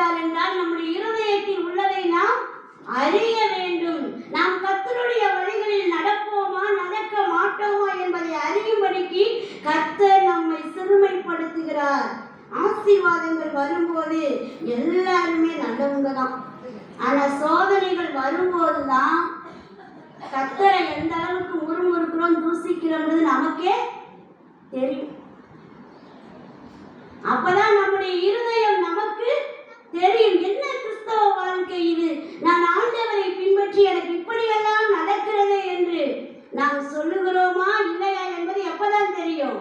சொல்லுகிறார் என்றால் நம்முடைய இருதயத்தில் உள்ளதை நாம் அறிய வேண்டும். நாம் கத்தருடைய வழிகளில் நடப்போமா நடக்க மாட்டோமா என்பதை அறியும்படிக்கு கத்தர் நம்மை சிறுமைப்படுத்துகிறார். ஆசீர்வாதங்கள் வரும்போது எல்லாருமே நல்லவங்க தான் ஆனா சோதனைகள் வரும்போது தான் கர்த்தரை எந்த அளவுக்கு முறுமுறுக்கிறோம் தூசிக்கிறோம்ன்றது நமக்கே தெரியும். அப்பதான் நம்முடைய இருதயம் நமக்கு தெரியும் என்ன கிறிஸ்தவ வாழ்க்கை இது நான் ஆண்டவரை பின்பற்றி எனக்கு இப்படியெல்லாம் நடக்கிறது என்று நாம் சொல்லுகிறோமா இல்லையா என்பது எப்பதான் தெரியும்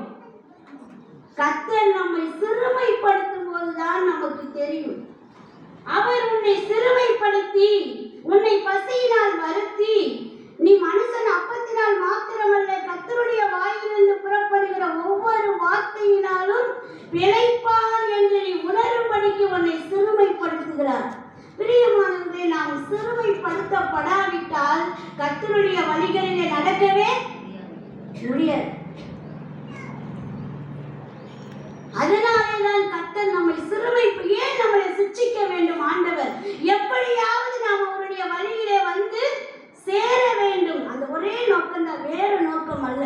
கர்த்தர் நம்மை சிறுமைப்படுத்தும் போதுதான் நமக்கு தெரியும் அவர் உன்னை சிறுமைப்படுத்தி உன்னை பசியினால் வருத்தி நீ மனுஷன் அப்பத்தினால் மாத்திரமல்ல கர்த்தருடைய வாயிலிருந்து புறப்படுகிற ஒவ்வொரு வார்த்தையினாலும் பிழைப்பார் என்று நீ உணரும்படிக்கு உன்னை சிறுமைப்படுத்துகிறார் பிரியமானவர்களே நாம் சிறுமைப்படுத்தப்படாவிட்டால் கத்தருடைய வழிகளிலே நடக்கவே முடியாது. அதனாலே தான் கத்தர் நம்மை சிறுமை ஏன் நம்மளை சிட்சிக்க வேண்டும் ஆண்டவர்? எப்படியாவது நாம் அவருடைய வழியிலே வந்து சேர வேண்டும். அந்த ஒரே நோக்கம் தான் வேறு நோக்கம் அல்ல.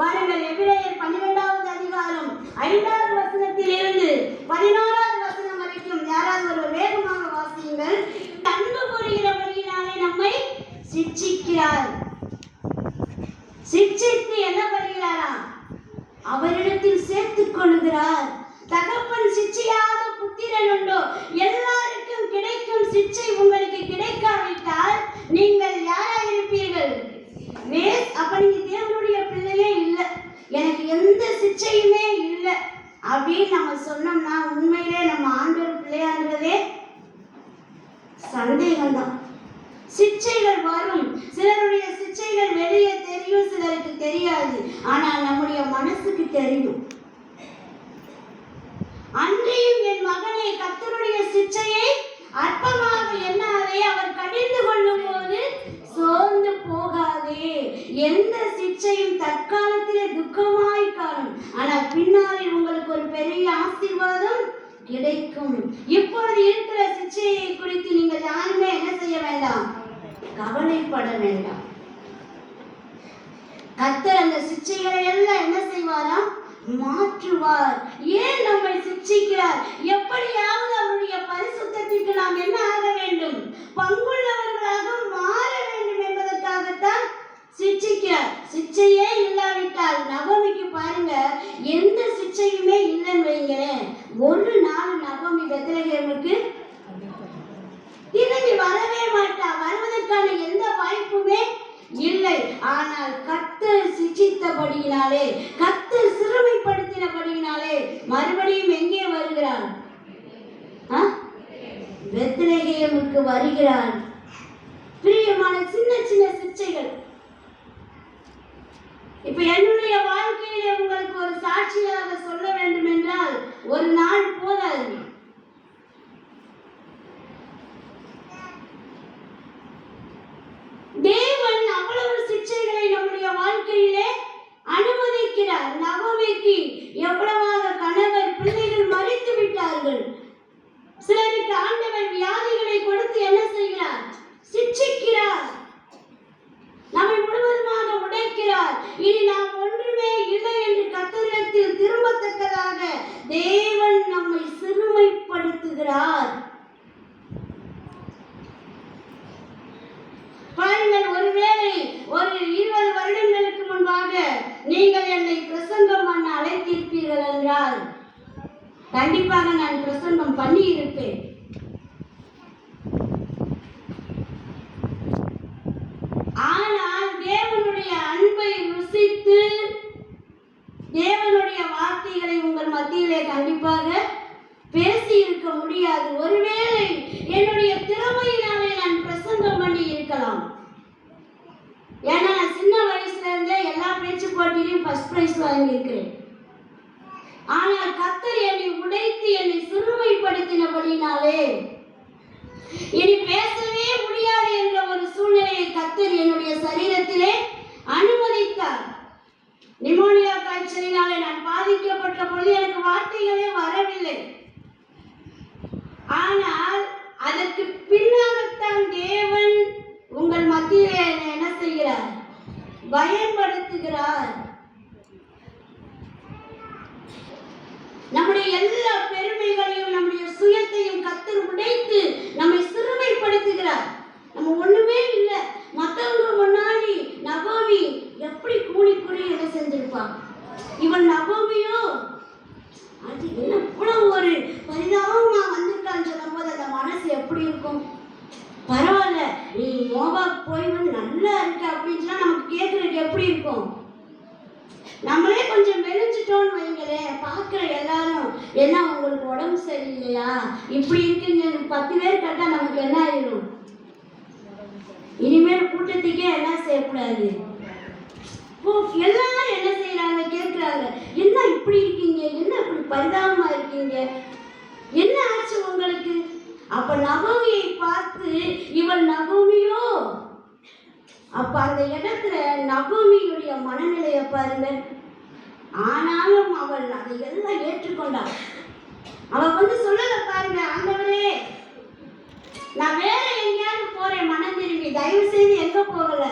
பாருங்கள் எபிரேயர் பன்னிரெண்டாவது அதிகாரம் ஐந்தாவது வசனத்திலிருந்து பதினோராவது வசனம் வரைக்கும் யாராவது ஒரு வேகமாக வாசியுங்கள் அன்பு கூறுகிறபடியினாலே நம்மை சிட்சிக்கிறார் சிட்சித்து என்ன பண்ணுகிறாரா அவரிடத்தில் சேர்த்துக் கொள்கிறார். தகப்பன் சிச்சையாத புத்திரன் உண்டோ? எல்லாருக்கும் கிடைக்கும் சிச்சை உங்களுக்கு கிடைக்காவிட்டால் நீங்கள் யாராக இருப்பீர்கள்? வேஸ் அப்ப நீங்க தேவனுடைய பிள்ளையே இல்லை. எனக்கு எந்த சிச்சையுமே இல்லை. அப்படின்னு நம்ம சொன்னோம்னா உண்மையிலே நம்ம ஆண்டவர் பிள்ளையான்றதே சந்தேகம்தான். சிச்சைகள் வரும் சிலருடைய சிச்சைகள் வெளியே தெரியும் சிலருக்கு தெரியாது. ஆனால் நம்முடைய மனசுக்கு தெரியும். அன்றியும் என் மகனே கத்தருடைய சிச்சையை அற்பமாக என்னாவே அவர் கடிந்து கொள்ளும் போது சோர்ந்து போகாதே. எந்த சிச்சையும் தற்காலத்திலே துக்கமாய் காணும். ஆனால் பின்னாலே உங்களுக்கு ஒரு பெரிய ஆசீர்வாதம் கிடைக்கும். இப்பொழுது இருக்கிற சிச்சையை குறித்து நீங்கள் யாருமே என்ன செய்ய வேண்டாம்? கவலைப்பட வேண்டாம். கத்தர் அந்த சிச்சைகளை எல்லாம் என்ன செய்வாராம்? மாற்றுவார். ஏன் நம்மை சிச்சிக்கிறார்? எப்படியாவது அவருடைய பரிசுத்திற்கு நாம் என்ன ஆக வேண்டும்? பங்குள்ளவர்களாக மாற வேண்டும் என்பதற்காகத்தான் சிட்சிக்கிறார் சிச்சையே இல்லாவிட்டால் நவமிக்கு பாருங்க எந்த சிச்சையுமே இல்லைன்னு வைங்களேன். ஒரு நாள் நவமி பெத்தலகேமுக்கு திரும்பி வரவே மாட்டா. வருவதற்கான எந்த வாய்ப்புமே இல்லை. ஆனால் கத்தர் சிச்சித்தபடியினாலே கத்தர் சிறுமைப்படுத்தினபடியினாலே மறுபடியும் எங்கே வருகிறான்? ஆ? வருகிறான். பிரியமான சின்ன சின்ன சிச்சைகள். இப்ப என்னுடைய வாழ்க்கையிலே உங்களுக்கு ஒரு சாட்சியாக சொல்ல வேண்டும் என்றால் ஒரு நாள் போதாது தேவன் அவ்வளவு சிக்ஷைகளை நம்முடைய வாழ்க்கையிலே அனுமதிக்கிறார் நவமிக்கு எவ்வளவாக கணவர் பிள்ளைகள் மறித்து விட்டார்கள் சிலருக்கு ஆண்டவர் வியாதிகளை கொடுத்து என்ன செய்கிறார் சிட்சிக்கிறார் நம்மை முழுவதுமாக உடைக்கிறார் இனி நாம் ஒன்றுமே இல்லை என்று கத்தரிடத்தில் திரும்பத்தக்கதாக தேவன் நம்மை சிறுமைப்படுத்துகிறார் பாருங்கள் ஒருவேளை ஒரு இருபது வருடங்களுக்கு முன்பாக நீங்கள் என்னை பிரசங்கம் பண்ண அழைத்திருப்பீர்கள் என்றால் கண்டிப்பாக நான் பிரசங்கம் பண்ணி இருப்பேன் ஆனால் தேவனுடைய அன்பை ருசித்து தேவனுடைய வார்த்தைகளை உங்கள் மத்தியிலே கண்டிப்பாக பேசி இருக்க முடியாது. ஒருவேளை என்னுடைய திறமையினாலே நான் பிரசங்கம் பண்ணி இருக்கலாம். ஏன்னா நான் சின்ன வயசுல இருந்தே எல்லா பேச்சு போட்டியிலையும் ஃபர்ஸ்ட் ப்ரைஸ் வாங்கியிருக்கிறேன். ஆனால் கத்தர் என்னை உடைத்து என்னை சிறுமைப்படுத்தினபடினாலே. இனி பேசவே முடியாது என்ற ஒரு சூழ்நிலையை கத்தர் என்னுடைய சரீரத்திலே அனுமதித்தார். நிமோனியா காய்ச்சலினாலே நான் பாதிக்கப்பட்ட பொழுது எனக்கு வார்த்தைகளே வரவில்லை. ஆனால் அதற்கு பின்னாகத்தான் தேவன் உங்கள் மத்தியிலே என்ன செய்கிறார்? பயன்படுத்துகிறார். வைத்து நம்மை சிறுமைப்படுத்துகிறார். நம்ம ஒண்ணுமே இல்லை. மற்றவங்க முன்னாடி நகோமி எப்படி கூலி கூலி எதை செஞ்சிருப்பான்? இவன் நகோமியோ அது என்ன கூட ஒரு பரிதாபம் நான் வந்திருக்கான்னு சொல்லும் அந்த மனசு எப்படி இருக்கும்? பரவாயில்ல நீ மோபா போய் வந்து நல்லா இருக்க அப்படின்னு சொன்னா நமக்கு கேட்கறதுக்கு எப்படி இருக்கும்? நம்மளே கொஞ்சம் மெலிஞ்சிட்டோம்னு வைங்களேன் பார்க்குற எல்லாரும் என்ன உங்களுக்கு உடம்பு சரியில்லையா? இப்படி இருக்குங்க பத்து பேர் கேட்டா நமக்கு என்ன ஆயிரும்? இனிமேல் கூட்டத்துக்கே என்ன செய்யக்கூடாது? ஓ எல்லாரும் என்ன செய்யறாங்க கேட்குறாங்க என்ன இப்படி இருக்கீங்க? என்ன இப்படி பரிதாபமா இருக்கீங்க? என்ன ஆச்சு உங்களுக்கு? அப்ப நவமியை பார்த்து இவள் நவமியோ? அப்ப அந்த இடத்துல நகோமியுடைய மனநிலையை பாருங்க ஆனாலும் அவள் அதை எல்லாம் ஏற்றுக்கொண்டாள். அவள் வந்து சொல்லல பாருங்க ஆண்டவரே நான் வேற எங்கேயாவது போறேன் மனம் திரும்பி. தயவு செய்து எங்க போகல?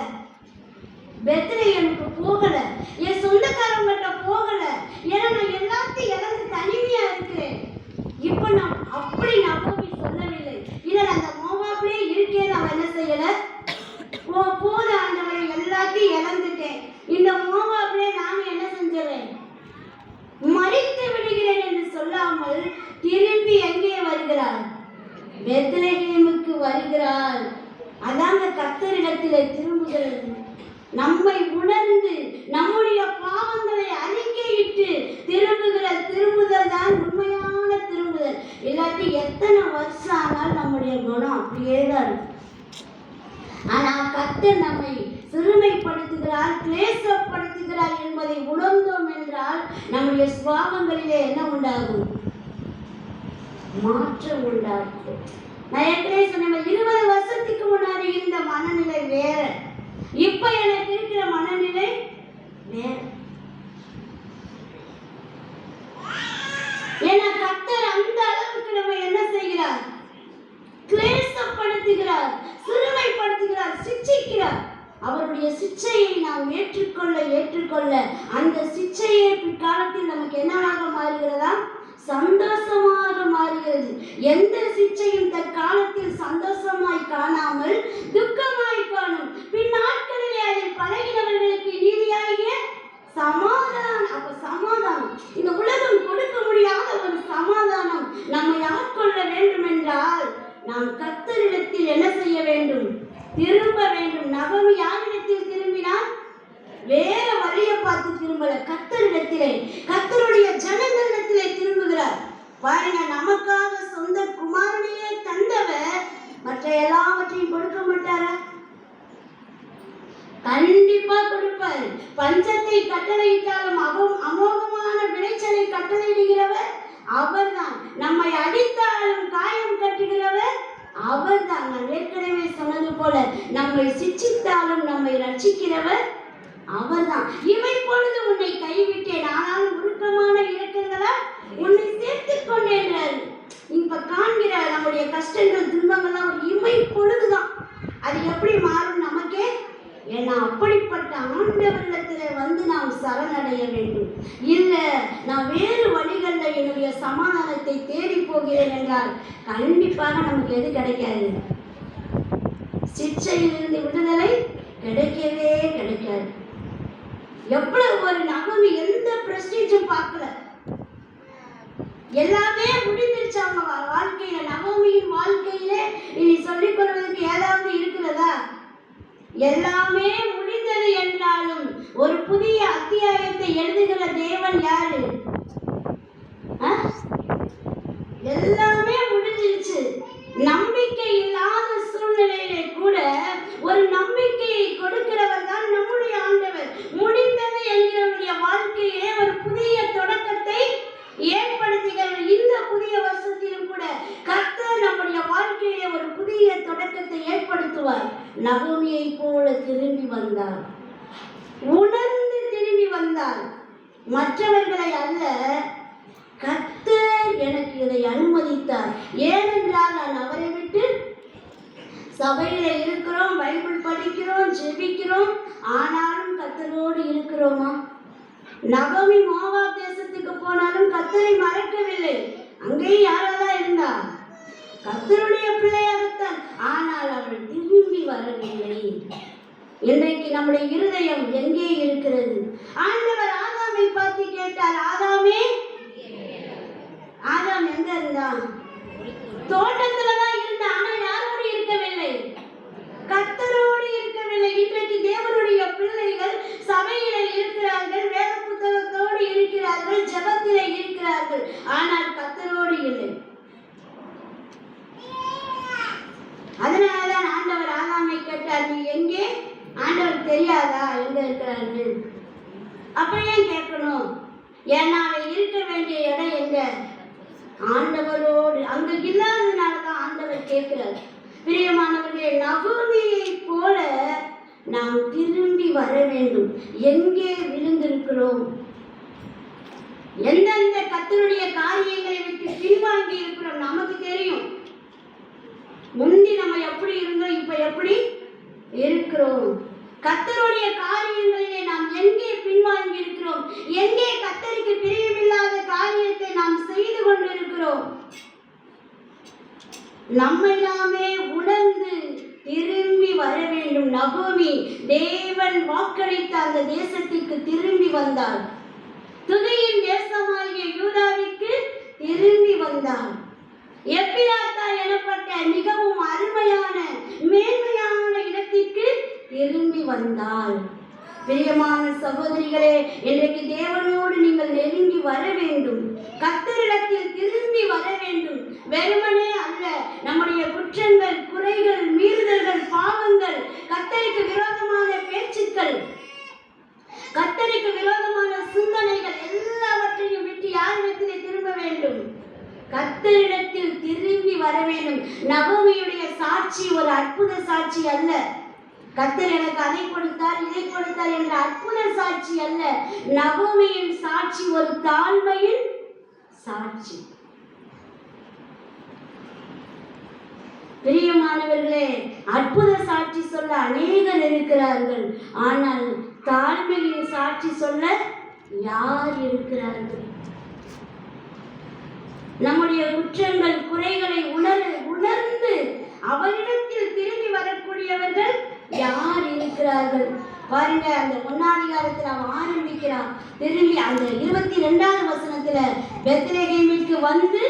எனக்கு போகல. என் சொந்தக்காரங்கிட்ட போகல. ஏன்னா நான் எல்லாத்தையும் இழந்து தனிமையா இருக்கிறேன் இப்ப நான் அப்படி நகோமி சொல்லவில்லை. இல்ல நான் அந்த மோவாப்லயே இருக்கேன்னு அவன் என்ன செய்யல? போ போது ஆண்டவரை எல்லாத்தையும் இழந்துட்டேன். இந்த மோவாப்லயே நான் என்ன செஞ்சேன் மறித்து விடுகிறேன் என்று சொல்லாமல் திரும்பி எங்கே வருகிறார்? பெத்லஹேமுக்கு வருகிறாள் அதாங்க கத்தரிடத்திலே திரும்புகிறது. நம்மை உணர்ந்து நம்முடைய பாவங்களை அறிக்கையிட்டு திரும்புகிற திரும்புதல் தான் உண்மையான திரும்புதல். இல்லாட்டி எத்தனை வருஷம் ஆனாலும் நம்முடைய குணம் அப்படியே தான் இருக்கும். ஆனால் கர்த்தர் நம்மை சிறுமைப்படுத்துகிறார் கிளேசப்படுத்துகிறார் என்பதை உணர்ந்தோம் என்றால் நம்முடைய சுவாபங்களிலே என்ன உண்டாகும்? மாற்றம் உண்டாகும். நான் ஏற்கனவே சொன்னேன் இருபது வருஷத்துக்கு முன்னாடி இருந்த மனநிலை வேற. இப்ப எனக்கு இருக்கிற மனநிலை வேற. ஏன்னா கர்த்தர் அந்த அளவுக்கு நம்ம என்ன செய்கிறார்? கிளேசப்படுத்துகிறார் சிறுமைப்படுத்துகிறார் சிட்சிக்கிறார் அவருடைய சிச்சையை நாம் ஏற்றுக்கொள்ள ஏற்றுக்கொள்ள அந்த சிச்சையை பிற்காலத்தில் நமக்கு என்னவாக மாறுகிறதா? சந்தோஷமாக மாறுகிறது. எந்த சிச்சையும் தற்காலத்தில் சந்தோஷமாய் காணாமல் துக்கமாய் காணும். பின் நாட்களிலே அதில் பழகினவர்களுக்கு நீதியாகிய சமாதானம் அப்ப சமாதானம். இந்த உலகம் கொடுக்க முடியாத ஒரு சமாதானம் நம்மை ஆட்கொள்ள வேண்டும் என்றால் நாம் கத்தரிடத்தில் என்ன செய்ய வேண்டும்? திரும்ப வேண்டும். நகமி யாரிடத்தில் திரும்பினால்? வேற வழியை பார்த்து திரும்பல. கத்தரிடத்திலே கத்தருடைய ஜனங்களிடத்திலே திரும்புகிறார். பாருங்க நமக்காக சொந்த குமாரனையே தந்தவர் மற்ற எல்லாவற்றையும் கொடுக்க மாட்டாரா? கண்டிப்பா கொடுப்பார். பஞ்சத்தை கட்டளையிட்டாலும் அமோ- அமோகமான விளைச்சலை கட்டளையிடுகிறவர் அவர்தான். நம்மை அடித்தாலும் காயம் கட்டுகிறவர் அவர்தான். நான் ஏற்கனவே சொன்னது போல நம்மை சிச்சித்தாலும் நம்மை ரட்சிக்கிறவர் அவர்தான். இவை பொழுது உன்னை கைவிட்டேன் ஆனாலும் உருக்கமான இலக்கங்களால் உன்னை சேர்த்துக் கொண்டேன் இப்ப காண்கிற நம்முடைய கஷ்டங்கள் துன்பங்கள்லாம் ஒரு இமை பொழுதுதான். அது எப்படி மா ஏன்னா அப்படிப்பட்ட ஆண்டவரிடத்தில் வந்து நாம் சரணடைய வேண்டும். இல்லை நான் வேறு வழிகளில் என்னுடைய சமாதானத்தை தேடி போகிறேன் என்றால் கண்டிப்பாக நமக்கு எது கிடைக்காது? சிற்சையிலிருந்து விடுதலை கிடைக்கவே கிடைக்காது. எவ்வளவு ஒரு நகமி எந்த பிரஸ்டீஜும் பார்க்கல. எல்லாமே முடிஞ்சிருச்சு அவங்க வா- வாழ்க்கையில. நவமியின் வாழ்க்கையில இனி சொல்லிக் கொள்வதற்கு ஏதாவது இருக்கிறதா எல்லாமே முடிந்தது என்றாலும் ஒரு புதிய அத்தியாயத்தை எழுதுகிற தேவன் யாரு ஆ? எல்லாமே முடிஞ்சிருச்சு நம்பிக்கை இல்லாத சூழ்நிலையிலே கூட ஒரு நம்பிக்கையை கொடுக்கிறவர் தான் நம்முடைய ஆண்டவர் முடிந்தது என்கிறவருடைய வாழ்க்கையிலே ஒரு புதிய தொடக்கத்தை ஏற்படுத்துகிறது இந்த புதிய வருஷத்திலும் கூட கர்த்தர் நம்முடைய வாழ்க்கையிலே ஒரு புதிய தொடக்கத்தை ஏற்படுத்துவார் நகோமியை போல திரும்பி வந்தார் உணர்ந்து திரும்பி வந்தார் மற்றவர்களை அல்ல கத்தர் எனக்கு இதை அனுமதித்தார். ஏனென்றால் நான் அவரை விட்டு சபையில இருக்கிறோம் பைபிள் படிக்கிறோம் ஜெபிக்கிறோம். ஆனாலும் கத்தரோடு இருக்கிறோமா? நகமி மோவா தேசத்துக்கு போனாலும் கத்தரை மறக்கவில்லை. அங்கேயும் யாரெல்லாம் இருந்தா கத்தருடைய பிள்ளையாகத்தான். ஆனால் அவள் திரும்பி வரவில்லை. இன்றைக்கு நம்முடைய இருதயம் எங்கே இருக்கிறது? ஆண்டவர் ஆதாமை பார்த்து கேட்டார் ஆதாமே ஆதாம் எங்க இருந்தான்? தோட்டத்துல தான் இருந்தான் ஆனா யாரோடு இருக்கவில்லை? கத்தரோடு இருக்கவில்லை. இன்றைக்கு தேவனுடைய பிள்ளைகள் சபையில இருக்கிறார்கள் வேத புத்தகத்தோடு இருக்கிறார்கள் ஜபத்தில இருக்கிறார்கள். ஆனால் கத்தரோடு இல்லை. அதனாலதான் ஆண்டவர் ஆகாமை கேட்டார் நீ எங்கே? ஆண்டவர் தெரியாதா? எங்க இருக்கிறான்னு அப்படியே கேட்கணும்? ஏன்னா அவன் இருக்க வேண்டிய இடம் எங்க? ஆண்டவரோடு. அங்க இல்லாததுனாலதான் ஆண்டவர் கேட்கிறார். பிரியமானவர்களே நகோமியை போல நாம் திரும்பி வர வேண்டும். எங்கே விழுந்திருக்கிறோம்? எந்தெந்த கத்தருடைய காரியங்களை விட்டு பின்வாங்கி இருக்கிறோம் நமக்கு தெரியும். முந்தி நம்ம எப்படி இருந்தோம் இப்ப எப்படி இருக்கிறோம்? கத்தருடைய காரியங்களிலே நாம் எங்கே பின்வாங்கி இருக்கிறோம்? எங்கே கத்தருக்கு பிரியமில்லாத காரியத்தை நாம் செய்து கொண்டிருக்கிறோம்? நம்மை நாமே உணர்ந்து திரும்பி வர வேண்டும். நகோமி தேவன் வாக்களித்த அந்த தேசத்திற்கு திரும்பி வந்தார். துகையின் தேசமாகிய யூதாவிற்கு திரும்பி வந்தார். எப்பியாத்தா எனப்பட்ட மிகவும் அருமையான மேன்மையான இடத்திற்கு திரும்பி வந்தாள். பிரியமான சகோதரிகளே இன்றைக்கு தேவனோடு நீங்கள் நெருங்கி வர வேண்டும். கத்தரிடத்தில் திரும்பி வர வேண்டும். வெறுமனே அல்ல நம்முடைய குற்றங்கள் குறைகள் மீறுதல்கள் பாவங்கள் கத்தருக்கு விரோதமான பேச்சுக்கள் கத்தருக்கு விரோதமான சிந்தனைகள் எல்லாவற்றையும் விட்டு யாரிடத்திலே திரும்ப வேண்டும். கத்தரிடத்தில் திரும்பி வர வேண்டும். நவமியுடைய சாட்சி ஒரு அற்புத சாட்சி அல்ல. கத்தர் எனக்கு அதை கொடுத்தார் இதை கொடுத்தார் என்ற அற்புத சாட்சி அல்ல. நவமியின் சாட்சி ஒரு தாழ்மையின் சாட்சி. பிரியமானவர்களே அற்புத சாட்சி சொல்ல அநேகர் இருக்கிறார்கள். ஆனால் தாழ்மையின் சாட்சி சொல்ல யார் இருக்கிறார்கள்? நம்முடைய குற்றங்கள் குறைகளை உணர் உணர்ந்து அவரிடத்தில் திரும்பி வரக்கூடியவர்கள் யார் இருக்கிறார்கள்? பாருங்க அந்த ஒன்னாதிகாரத்தில் அவன் ஆரம்பிக்கிறான். திரும்பி அந்த இருபத்தி ரெண்டாவது வசனத்துல பெத்ரேகேமிற்கு வந்து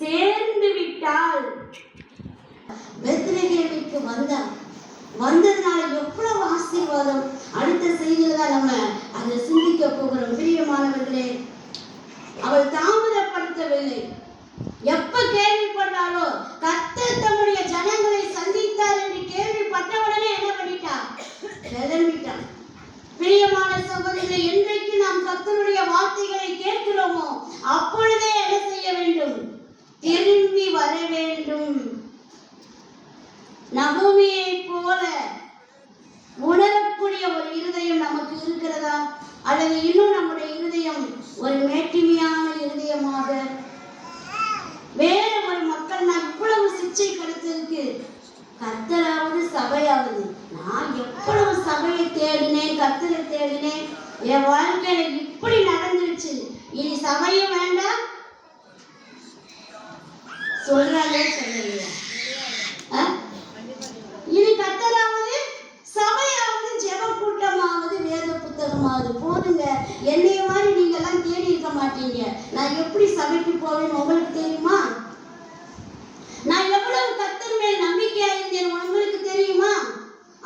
சேர்ந்து விட்டால் பெத்ரேகேமிற்கு வந்தான் வந்ததுனால எவ்வளவு ஆசீர்வாதம். அடுத்த செய்தியில தான் நம்ம அதை சிந்திக்க போகிறோம். பிரியமானவர்களே அவள் தாமதப்படுத்தவில்லை. எப்ப கேள்விப்பட்டாலோ கத்தர் தம்முடைய ஜனங்களை சந்தித்தார் என்று கேள்விப்பட்டவுடனே என்ன பண்ணிட்டா கிளம்பிட்டான் பிரியமான சகோதரிகளை இன்றைக்கு நாம் கத்தருடைய வார்த்தைகளை கேட்கிறோமோ அப்பொழுதே என்ன செய்ய வேண்டும்? திரும்பி வர வேண்டும். நகோமியை போல உணரக்கூடிய ஒரு இருதயம் நமக்கு இருக்கிறதா? அல்லது இன்னும் நம்முடைய இருதயம் ஒரு மேட்டிமையான இருதயமாக. வேற ஒரு மக்கள் நான் இவ்வளவு சிக்ஷை கிடைத்திருக்கு கத்தராவது சபையாவது நான் எவ்வளவு சபையை தேடினேன் கத்தரை தேடினேன். என் வாழ்க்கையில இப்படி நடந்துருச்சு. இனி சபையும் வேண்டாம். சொல்றாங்க சொல்லலையா ஆ? இனி கத்தராவது சபையாவது ஜெப கூட்டமாவது வேத புத்தகமாவது போதுங்க என்னைய மாதிரி நீங்க எல்லாம் தேடி இருக்க மாட்டீங்க நான் எப்படி சபைக்கு போவேன்னு உங்களுக்கு தெரியுமா நான் எவ்வளவு கத்தர் மேல் நம்பிக்கையா இருந்தேன் உங்களுக்கு தெரியுமா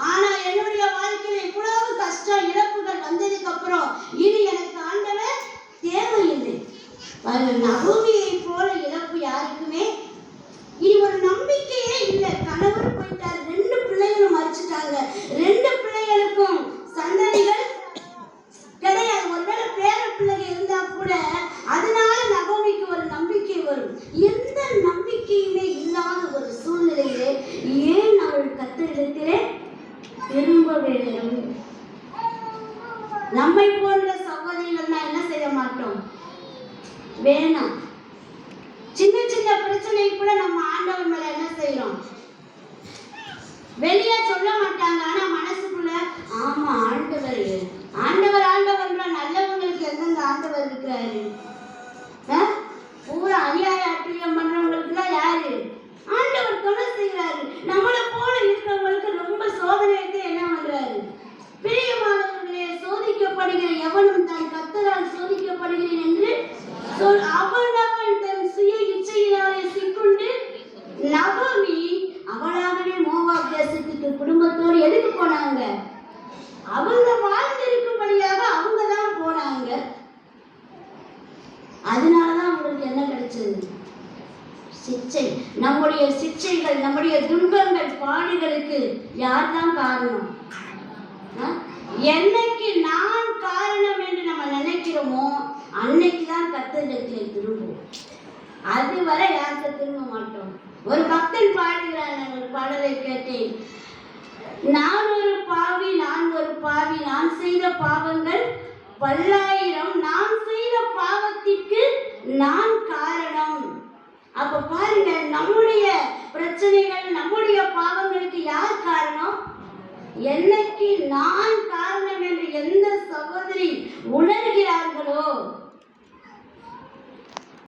ஆனா என்னுடைய வாழ்க்கையில இவ்வளவு கஷ்டம் இழப்புகள் வந்ததுக்கு அப்புறம் இனி எனக்கு ஆண்டவர் தேவையில்லை பாருங்க, நகோமியை போல இழப்பு யாருக்குமே இனி ஒரு நம்பிக்கையே இல்லை கணவர் போயிட்டார் ரெண்டு பிள்ளைகளும் மறிச்சிட்டாங்க ரெண்டு பிள்ளைகளுக்கும் சந்ததிகள் கிடையாது ஒருவேளை பேர பிள்ளைங்க இருந்தா கூட அதனால நகோமிக்கு ஒரு நம்பிக்கை வரும் எந்த நம்பிக்கையுமே இல்லாத ஒரு சூழ்நிலையிலே ஏன் அவள் கத்தரிடத்திலே திரும்ப வேண்டும் நம்மை போன்ற சகோதரிகள்னா என்ன செய்ய மாட்டோம் வேணாம். சின்ன சின்ன பிரச்சனை கூட நம்ம ஆண்டவர் மேல என்ன செய்யறோம்? வெளியே சொல்ல மாட்டாங்க. ஆனா மனசுக்குள்ள ஆமா ஆண்டவர். ஆண்டவர் ஆண்டவர் நல்லவங்களுக்கு எந்தெந்த ஆண்டவர் இருக்கிறாரு? ஆ? பூரா அநியாய அட்டுழியம் பண்றவங்களுக்குலாம் யாரு? ஆண்டவர் துணை செய்கிறாரு நம்மளை போல இருக்கிறவங்களுக்கு ரொம்ப சோதனைக்கு என்ன பண்றாரு? பிரியமானவர்களே சோதிக்கப்படுகிற எவனும் தான் கத்தரால் சோதிக்கப்படுகிறேன் என்று So our கத்தரிடத்தில் திரும்புவோம். அதுவரை யாருக்கு திரும்ப மாட்டோம்? ஒரு பக்தன் பாடுகிறார் பாடலை கேட்டேன். நான் ஒரு பாவி நான் ஒரு பாவி நான் செய்த பாவங்கள் பல்லாயிரம். நான் செய்த பாவத்திற்கு நான் காரணம். அப்ப பாருங்க நம்முடைய பிரச்சனைகள் நம்முடைய பாவங்களுக்கு யார் காரணம்? என்னைக்கு நான் காரணம் என்று எந்த சகோதரி உணர்கிறார்களோ